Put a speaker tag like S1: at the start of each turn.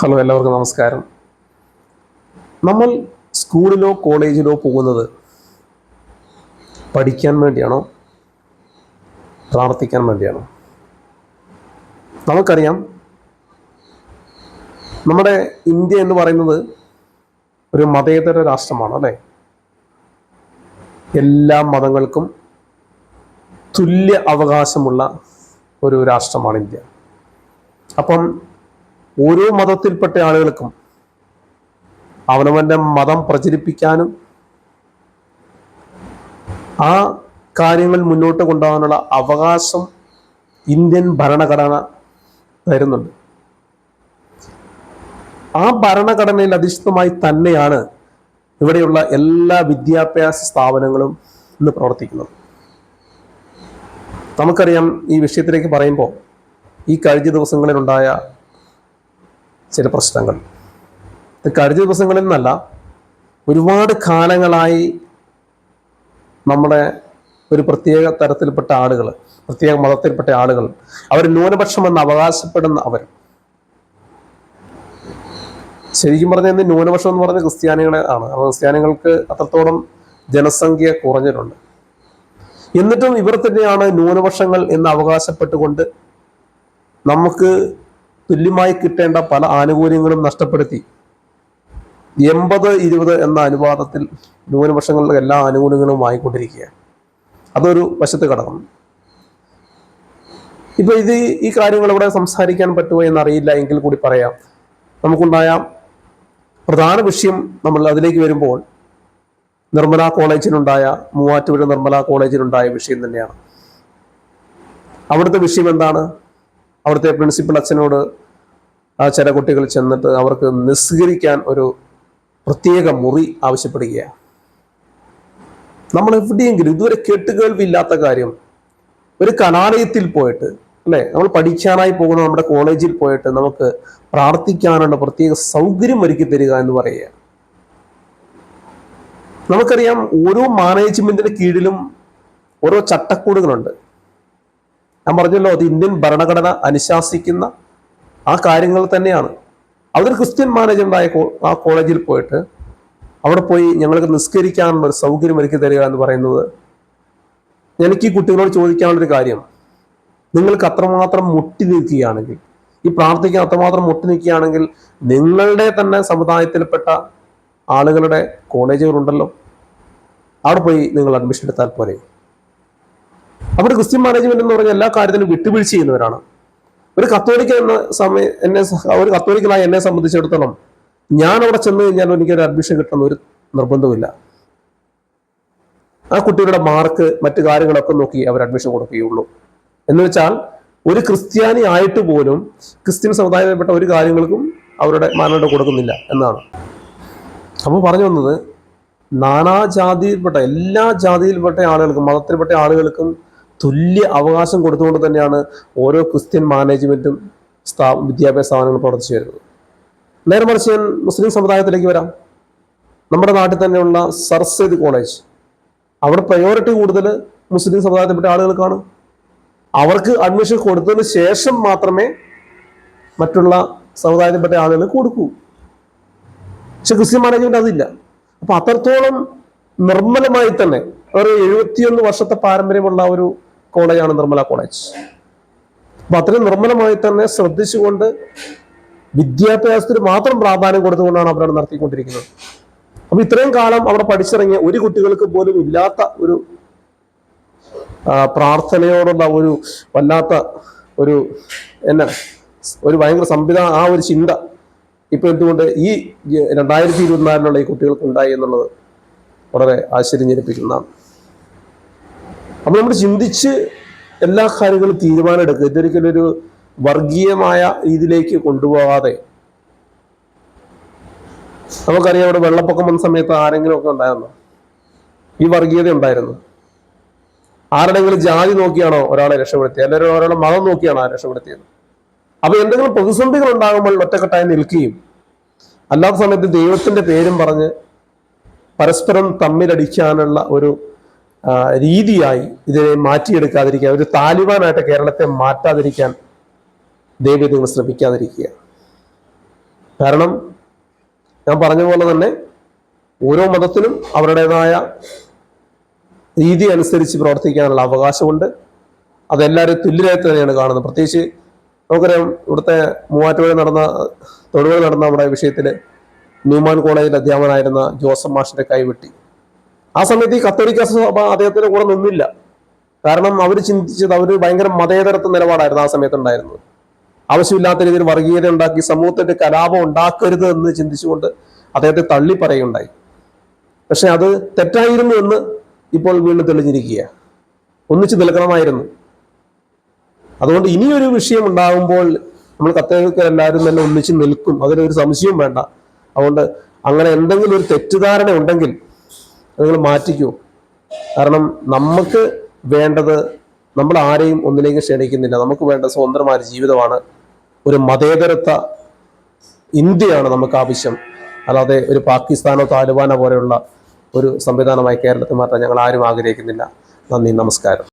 S1: Hello എല്ലാവർക്കും നമസ്കാരം. നമ്മൾ സ്കൂളിലോ കോളേജിലോ പോകുന്നത് പഠിക്കാൻ വേണ്ടിയാണോ? പ്രാർത്ഥിക്കാൻ വേണ്ടിയാണോ? നമുക്കറിയാം നമ്മുടെ ഇന്ത്യ എന്ന് പറയുന്നത് ഒരു മതേതര രാഷ്ട്രമാണ് അല്ലേ? എല്ലാ മതങ്ങൾക്കും തുല്യ അവകാശമുള്ള ഒരു രാഷ്ട്രമാണ് ഇന്ത്യ. അപ്പം ഓരോ മതത്തിൽപ്പെട്ട ആളുകൾക്കും അവനവന്റെ മതം പ്രചരിപ്പിക്കാനും ആ കാര്യങ്ങൾ മുന്നോട്ട് കൊണ്ടുപോകാനുള്ള അവകാശം ഇന്ത്യൻ ഭരണഘടന തരുന്നുണ്ട്. ആ ഭരണഘടനയിൽ അധിഷ്ഠിതമായി തന്നെയാണ് ഇവിടെയുള്ള എല്ലാ വിദ്യാഭ്യാസ സ്ഥാപനങ്ങളും ഇന്ന് പ്രവർത്തിക്കുന്നത്. നമുക്കറിയാം ഈ വിഷയത്തിലേക്ക് പറയുമ്പോൾ ഈ കഴിഞ്ഞ ദിവസങ്ങളിലുണ്ടായ ചില പ്രശ്നങ്ങൾ. ഇത് കഴിഞ്ഞ ദിവസങ്ങളിൽ നിന്നല്ല ഒരുപാട് കാലങ്ങളായി നമ്മുടെ ഒരു പ്രത്യേക തരത്തിൽപ്പെട്ട ആളുകൾ പ്രത്യേക മതത്തിൽപ്പെട്ട ആളുകൾ അവർ ന്യൂനപക്ഷമെന്ന് അവകാശപ്പെടുന്ന അവർ. ശരിക്കും പറഞ്ഞാൽ ഇന്ന് ന്യൂനപക്ഷം എന്ന് പറഞ്ഞ ക്രിസ്ത്യാനികളെ ആണ്. അപ്പോൾ ക്രിസ്ത്യാനികൾക്ക് അത്രത്തോളം ജനസംഖ്യ കുറഞ്ഞിട്ടുണ്ട്. എന്നിട്ടും ഇവർ തന്നെയാണ് ന്യൂനപക്ഷങ്ങൾ എന്ന് അവകാശപ്പെട്ടുകൊണ്ട് നമുക്ക് തുല്യമായി കിട്ടേണ്ട പല ആനുകൂല്യങ്ങളും നഷ്ടപ്പെടുത്തി. എൺപത് ഇരുപത് എന്ന അനുപാതത്തിൽ ന്യൂനപക്ഷങ്ങളുടെ എല്ലാ ആനുകൂല്യങ്ങളും വാങ്ങിക്കൊണ്ടിരിക്കുക അതൊരു വശത്ത് കിടക്കണം ഇപ്പൊ ഇത് ഈ കാര്യങ്ങൾ ഇവിടെ സംസാരിക്കാൻ പറ്റുമോ എന്നറിയില്ല എങ്കിൽ കൂടി പറയാം. നമുക്കുണ്ടായ പ്രധാന വിഷയം നമ്മൾ അതിലേക്ക് വരുമ്പോൾ നിർമ്മല കോളേജിലുണ്ടായ മൂവാറ്റുപുഴ നിർമ്മല കോളേജിലുണ്ടായ വിഷയം തന്നെയാണ്. അവിടുത്തെ വിഷയം എന്താണ്? അവിടുത്തെ പ്രിൻസിപ്പൽ അച്ഛനോട് ആ ചില കുട്ടികൾ ചെന്നിട്ട് അവർക്ക് നിസ്കരിക്കാൻ ഒരു പ്രത്യേക മുറി ആവശ്യപ്പെടുകയാണ്. നമ്മൾ എവിടെയെങ്കിലും ഇതുവരെ കേട്ടുകേൾവില്ലാത്ത കാര്യം ഒരു കലാലയത്തിൽ പോയിട്ട് അല്ലേ? നമ്മൾ പഠിക്കാനായി പോകുന്ന നമ്മുടെ കോളേജിൽ പോയിട്ട് നമുക്ക് പ്രാർത്ഥിക്കാനുള്ള പ്രത്യേക സൗകര്യം ഒരുക്കി തരിക എന്ന് പറയുക. നമുക്കറിയാം ഓരോ മാനേജ്മെന്റിന് കീഴിലും ഓരോ ചട്ടക്കൂടുകളുണ്ട്. ഞാൻ പറഞ്ഞല്ലോ അത് ഇന്ത്യൻ ഭരണഘടന അനുശാസിക്കുന്ന ആ കാര്യങ്ങൾ തന്നെയാണ്. അതൊരു ക്രിസ്ത്യൻ ആയ ആ കോളേജിൽ പോയിട്ട് അവിടെ പോയി ഞങ്ങൾക്ക് നിസ്കരിക്കാനുള്ള ഒരു സൗകര്യം ഒരുക്കി തരിക എന്ന് പറയുന്നത് എനിക്ക് ഈ കുട്ടികളോട് ചോദിക്കാനുള്ളൊരു കാര്യം. നിങ്ങൾക്ക് അത്രമാത്രം മുട്ടി നിൽക്കുകയാണെങ്കിൽ ഈ പ്രാർത്ഥിക്കാൻ അത്രമാത്രം മുട്ടി നിൽക്കുകയാണെങ്കിൽ നിങ്ങളുടെ തന്നെ സമുദായത്തിൽപ്പെട്ട ആളുകളുടെ കോളേജുകളുണ്ടല്ലോ. അവിടെ പോയി നിങ്ങൾ അഡ്മിഷൻ എടുത്താൽ പോരെ. അവിടെ ക്രിസ്ത്യൻ മാനേജ്മെന്റ് എന്ന് പറഞ്ഞ എല്ലാ കാര്യത്തിനും വിട്ടുവീഴ്ച ചെയ്യുന്നവരാണ്. ഒരു കത്തോലിക്ക എന്ന സമയ എന്നെ ഒരു കത്തോലിക്കനായി എന്നെ സംബന്ധിച്ചിടത്തോളം ഞാൻ അവിടെ ചെന്ന് കഴിഞ്ഞാൽ എനിക്കൊരു അഡ്മിഷൻ കിട്ടണം ഒരു നിർബന്ധമില്ല ആ കുട്ടികളുടെ മാർക്ക് മറ്റു കാര്യങ്ങളൊക്കെ നോക്കി അവർ അഡ്മിഷൻ കൊടുക്കുകയുള്ളൂ. എന്ന് വെച്ചാൽ ഒരു ക്രിസ്ത്യാനി ആയിട്ട് പോലും ക്രിസ്ത്യൻ സമുദായപ്പെട്ട ഒരു കാര്യങ്ങൾക്കും അവരുടെ മാനദണ്ഡം കൊടുക്കുന്നില്ല എന്നാണ്. അപ്പോൾ പറഞ്ഞു വന്നത് നാനാജാതിയിൽപ്പെട്ട എല്ലാ ജാതിയിൽപ്പെട്ട ആളുകൾക്കും മതത്തിൽപ്പെട്ട ആളുകൾക്കും തുല്യ അവകാശം കൊടുത്തുകൊണ്ട് തന്നെയാണ് ഓരോ ക്രിസ്ത്യൻ മാനേജ്മെന്റും സ്ഥാ വിദ്യാഭ്യാസ സ്ഥാപനങ്ങൾ പ്രവർത്തിച്ചു വരുന്നത്. നേരെ മറിച്ച് ഞാൻ മുസ്ലിം സമുദായത്തിലേക്ക് വരാം. നമ്മുടെ നാട്ടിൽ തന്നെയുള്ള സർ കോളേജ്. അവിടെ പ്രയോറിറ്റി കൂടുതൽ മുസ്ലിം സമുദായത്തിൽപ്പെട്ട ആളുകൾക്കാണ് അവർക്ക് അഡ്മിഷൻ കൊടുത്തതിന് ശേഷം മാത്രമേ മറ്റുള്ള സമുദായത്തിൽപ്പെട്ട ആളുകൾ കൊടുക്കൂ. പക്ഷെ ക്രിസ്ത്യൻ മാനേജ്മെന്റ് അതില്ല. അപ്പൊ അത്രത്തോളം നിർമ്മലമായി തന്നെ ഒരു എഴുപത്തിയൊന്ന് വർഷത്തെ പാരമ്പര്യമുള്ള ഒരു കോളേജാണ് നിർമ്മല കോളേജ്. അപ്പൊ അത്രയും നിർമ്മലമായി തന്നെ ശ്രദ്ധിച്ചുകൊണ്ട് വിദ്യാഭ്യാസത്തിന് മാത്രം പ്രാധാന്യം കൊടുത്തുകൊണ്ടാണ് അവരവിടെ നടത്തിക്കൊണ്ടിരിക്കുന്നത്. അപ്പൊ ഇത്രയും കാലം അവിടെ പഠിച്ചിറങ്ങിയ ഒരു കുട്ടികൾക്ക് പോലും ഇല്ലാത്ത ഒരു പ്രാർത്ഥനയോടുള്ള ഒരു വല്ലാത്ത ഒരു എന്നാ ഒരു ഭയങ്കര സംവിധാനം ആ ഒരു ചിന്ത ഇപ്പൊ എന്തുകൊണ്ട് ഈ രണ്ടായിരത്തി ഇരുപത്തിനാലിലുള്ള ഈ കുട്ടികൾക്ക് ഉണ്ടായി എന്നുള്ളത് വളരെ ആശ്ചര്യം ജനിപ്പിക്കുന്നതാണ് അപ്പൊ നമ്മൾ ചിന്തിച്ച് എല്ലാ കാര്യങ്ങളും തീരുമാനം എടുക്കുക ഇതൊരിക്കലും ഒരു വർഗീയമായ രീതിയിലേക്ക് കൊണ്ടുപോകാതെ. നമുക്കറിയാം അവിടെ വെള്ളപ്പൊക്കം വന്ന സമയത്ത് ആരെങ്കിലും ഒക്കെ ഉണ്ടായിരുന്നു? ഈ വർഗീയത ഉണ്ടായിരുന്നു. ആരുടെങ്കിലും ജാതി നോക്കിയാണോ ഒരാളെ രക്ഷപ്പെടുത്തിയത്? അല്ലെങ്കിൽ ഒരാളെ മതം നോക്കിയാണോ രക്ഷപ്പെടുത്തിയത്? അപ്പൊ എന്തെങ്കിലും പ്രതിസന്ധികൾ ഉണ്ടാകുമ്പോൾ ഒറ്റക്കെട്ടായി നിൽക്കുകയും അല്ലാത്ത സമയത്ത് ദൈവത്തിന്റെ പേരും പറഞ്ഞ് പരസ്പരം തമ്മിലടിക്കാനുള്ള ഒരു രീതിയായി ഇതിനെ മാറ്റിയെടുക്കാതിരിക്കുക ഒരു താലിബാനായിട്ട് കേരളത്തെ മാറ്റാതിരിക്കാൻ ദൈവം നിങ്ങൾ ശ്രമിക്കാതിരിക്കുക. കാരണം ഞാൻ പറഞ്ഞ പോലെ തന്നെ ഓരോ മതത്തിനും അവരുടേതായ രീതി അനുസരിച്ച് പ്രവർത്തിക്കാനുള്ള അവകാശമുണ്ട്. അതെല്ലാവരും തുല്യരായിട്ട് തന്നെയാണ് കാണുന്നത്. പ്രത്യേകിച്ച് നമുക്കറിയാം ഇവിടുത്തെ മൂവാറ്റുപുഴ നടന്ന തൊടുപുഴ നടന്ന നമ്മുടെ വിഷയത്തിൽ ന്യൂമാൻ കോളേജിൽ അധ്യാപകനായിരുന്ന ജോസഫ് മാഷിന്റെ കൈവെട്ടി. ആ സമയത്ത് ഈ കത്തോലിക്ക സഭ അദ്ദേഹത്തിന്റെ കൂടെ നിന്നില്ല. കാരണം അവർ ചിന്തിച്ചത് അവർ ഭയങ്കര മതേതരത്വ നിലപാടായിരുന്നു ആ സമയത്ത് ഉണ്ടായിരുന്നത് ആവശ്യമില്ലാത്ത രീതിയിൽ വർഗീയത ഉണ്ടാക്കി സമൂഹത്തിന്റെ കലാപം ഉണ്ടാക്കരുത് എന്ന് ചിന്തിച്ചുകൊണ്ട് അദ്ദേഹത്തെ തള്ളി പറയുകയുണ്ടായി. പക്ഷെ അത് തെറ്റായിരുന്നു എന്ന് ഇപ്പോൾ വീണ്ടും തെളിഞ്ഞിരിക്കുക ഒന്നിച്ചു നിൽക്കണമായിരുന്നു അതുകൊണ്ട് ഇനിയൊരു വിഷയം ഉണ്ടാകുമ്പോൾ നമ്മൾ കത്തോലിക്ക എല്ലാവരും തന്നെ ഒന്നിച്ച് നിൽക്കും. അതിലൊരു സംശയവും വേണ്ട. അതുകൊണ്ട് അങ്ങനെ എന്തെങ്കിലും ഒരു തെറ്റിദ്ധാരണ ഉണ്ടെങ്കിൽ നിങ്ങൾ മാറ്റിക്കൂ. കാരണം നമുക്ക് വേണ്ടത് നമ്മൾ ആരെയും ഒന്നിലേക്ക് ക്ഷണിക്കുന്നില്ല. നമുക്ക് വേണ്ട സ്വതന്ത്രമായ ജീവിതമാണ് ഒരു മതേതരത്വ ഇന്ത്യയാണ് നമുക്ക് ആവശ്യം. അല്ലാതെ ഒരു പാകിസ്ഥാനോ താലിബാനോ പോലെയുള്ള ഒരു സംവിധാനമായി കേരളത്തിൽ മാറ്റാൻ ഞങ്ങൾ ആരും ആഗ്രഹിക്കുന്നില്ല. നന്ദി നമസ്കാരം.